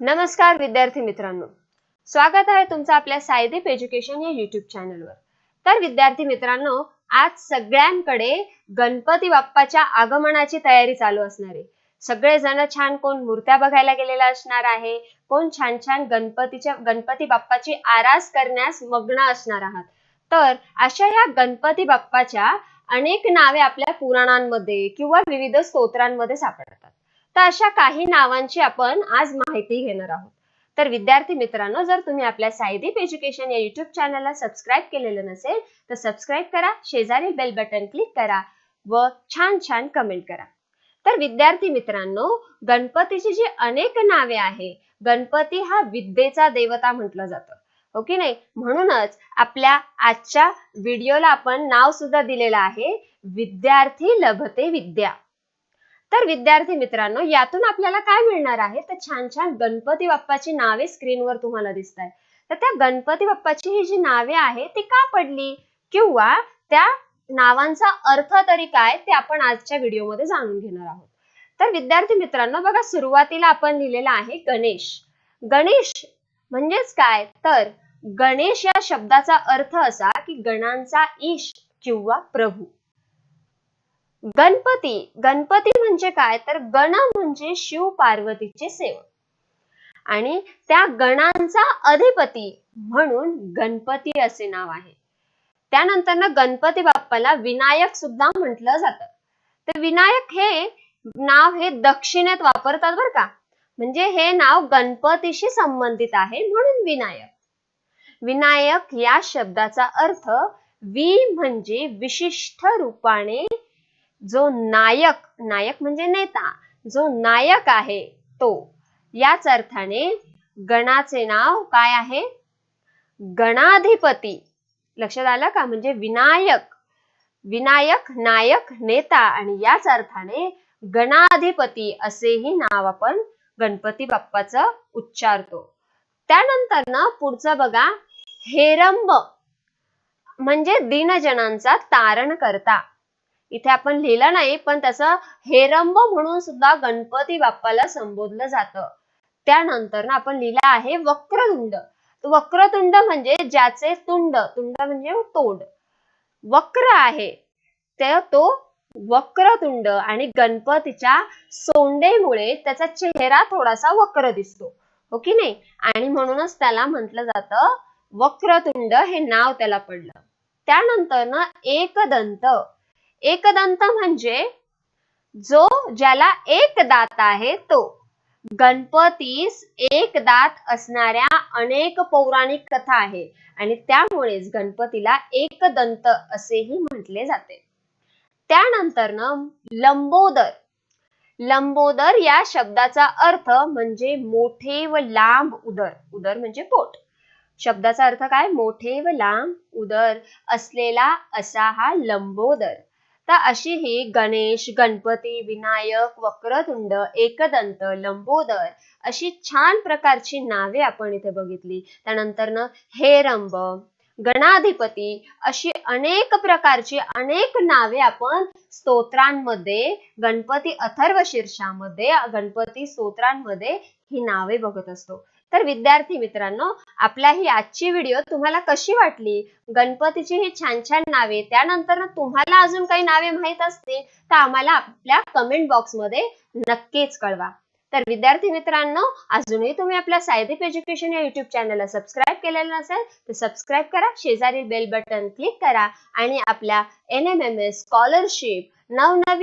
नमस्कार विद्यार्थी मित्रांनो. स्वागत आहे तुमचं आपल्या सायदीप एज्युकेशन या युट्यूब चॅनलवर तर विद्यार्थी मित्रांनो आज सगळ्यांकडे गणपती बाप्पाच्या आगमनाची तयारी चालू असणार आहे. सगळेजण छान कोण मूर्त्या बघायला गेलेला असणार आहे कोण छान छान गणपतीच्या गणपती बाप्पाची आरास करण्यास मग्न असणार आहात. तर अशा या गणपती बाप्पाच्या अनेक नावे आपल्या पुराणांमध्ये किंवा विविध स्तोत्रांमध्ये सापडतात. तर अशा काही नावांची आपण आज माहिती घेणार आहोत. तर विद्यार्थी मित्रांनो जर तुम्ही आपल्या सायदीप एज्युकेशन या युट्यूब चॅनलला सबस्क्राईब केलेलं नसेल तर सबस्क्राईब करा शेजारी बेल बटन क्लिक करा व छान छान कमेंट करा. तर विद्यार्थी मित्रांनो गणपतीची जी अनेक नावे आहे गणपती हा विद्येचा देवता म्हटलं जातं. ओके नाही? म्हणूनच आपल्या आजच्या व्हिडिओला आपण नाव सुद्धा दिलेलं आहे विद्यार्थी लभते विद्या. तर विद्यार्थी मित्रांनो यातून आपल्याला काय मिळणार आहे? तर छान छान गणपती बाप्पाची नावे स्क्रीनवर तुम्हाला दिसत आहेत तर त्या गणपती बाप्पाची ही जी नावे आहे ती का पडली? किंवा त्या नावांचा अर्थ तरी काय ते आपण आजच्या व्हिडिओमध्ये जाणून घेणार आहोत. तर विद्यार्थी मित्रांनो बघा सुरुवातीला आपण लिहिलेला आहे गणेश. गणेश म्हणजेच काय? तर गणेश या शब्दाचा अर्थ असा की गणांचा ईश किंवा प्रभू. गणपती. गणपती म्हणजे काय? तर गण म्हणजे शिव पार्वतीचे सेवक. आणि त्या गणांचा अधिपती म्हणून गणपती असे नाव आहे. त्यानंतर ना गणपती बाप्पाला विनायक सुद्धा म्हटलं जातं. तर विनायक हे नाव हे दक्षिणेत वापरतात बरं का. म्हणजे हे नाव गणपतीशी संबंधित आहे म्हणून विनायक. विनायक या शब्दाचा अर्थ वि म्हणजे विशिष्ट रूपाने जो नायक नायक म्हणजे नेता जो नायक आहे तो. याच अर्थाने गणाचे नाव काय आहे? गणाधिपती. लक्षात आलं का? म्हणजे विनायक. विनायक नायक नेता आणि याच अर्थाने गणाधिपती असेही नाव आपण गणपती बाप्पाचं उच्चारतो. त्यानंतर ना पुढचं बघा. हेरंब. म्हणजे दिनजनांचा तारण करता. इथे आपण लिहिलं नाही पण त्याचं हेरंब म्हणून सुद्धा गणपती बाप्पाला संबोधलं जातं. त्यानंतर ना आपण लिहिलं आहे वक्रतुंड. वक्रतुंड म्हणजे ज्याचे तुंड तुंड म्हणजे तोंड. वक्र आहे ते तो वक्रतुंड आणि गणपतीच्या सोंडेमुळे त्याचा चेहरा थोडासा वक्र दिसतो. हो की नाही? आणि म्हणूनच त्याला म्हटलं जातं वक्रतुंड हे नाव त्याला पडलं. त्यानंतर ना एकदंत. एकदंत म्हणजे जो ज्याला एक दात आहे तो. गणपतीस एक दात असणाऱ्या अनेक पौराणिक कथा आहे आणि त्यामुळेच गणपतीला एकदंत असेही म्हटले जाते. त्यानंतर न लंबोदर. लंबोदर या शब्दाचा अर्थ म्हणजे मोठे व लांब उदर. उदर म्हणजे पोट. शब्दाचा अर्थ काय? मोठे व लांब उदर असलेला असा हा लंबोदर. तर अशी ही गणेश गणपती विनायक वक्रतुंड एकदंत लंबोदर अशी छान प्रकारची नावे आपण इथे बघितली. त्यानंतर ना हेरंब गणाधिपती अशी अनेक प्रकारची अनेक नावे आपण स्तोत्रांमध्ये गणपती अथर्व शीर्षामध्ये गणपती स्तोत्रांमध्ये ही नावे बघत असतो. तर विद्यार्थी मित्रांनो आपल्या ही आजची व्हिडिओ तुम्हाला कशी वाटली? गणपतीची ही छान छान नावे त्यानंतर तुम्हाला अजून काही नावे माहीत असतील तर आम्हाला आपल्या कमेंट बॉक्समध्ये नक्कीच कळवा. तर विद्यार्थी मित्रांनो अजूनही तुम्ही आपल्या सायदीप एज्युकेशन या युट्यूब चॅनलला सबस्क्राईब केलेलं नसेल तर सबस्क्राईब करा शेजारी बेल बटन क्लिक करा आणि आपल्या N M M S scholarship नवनवीन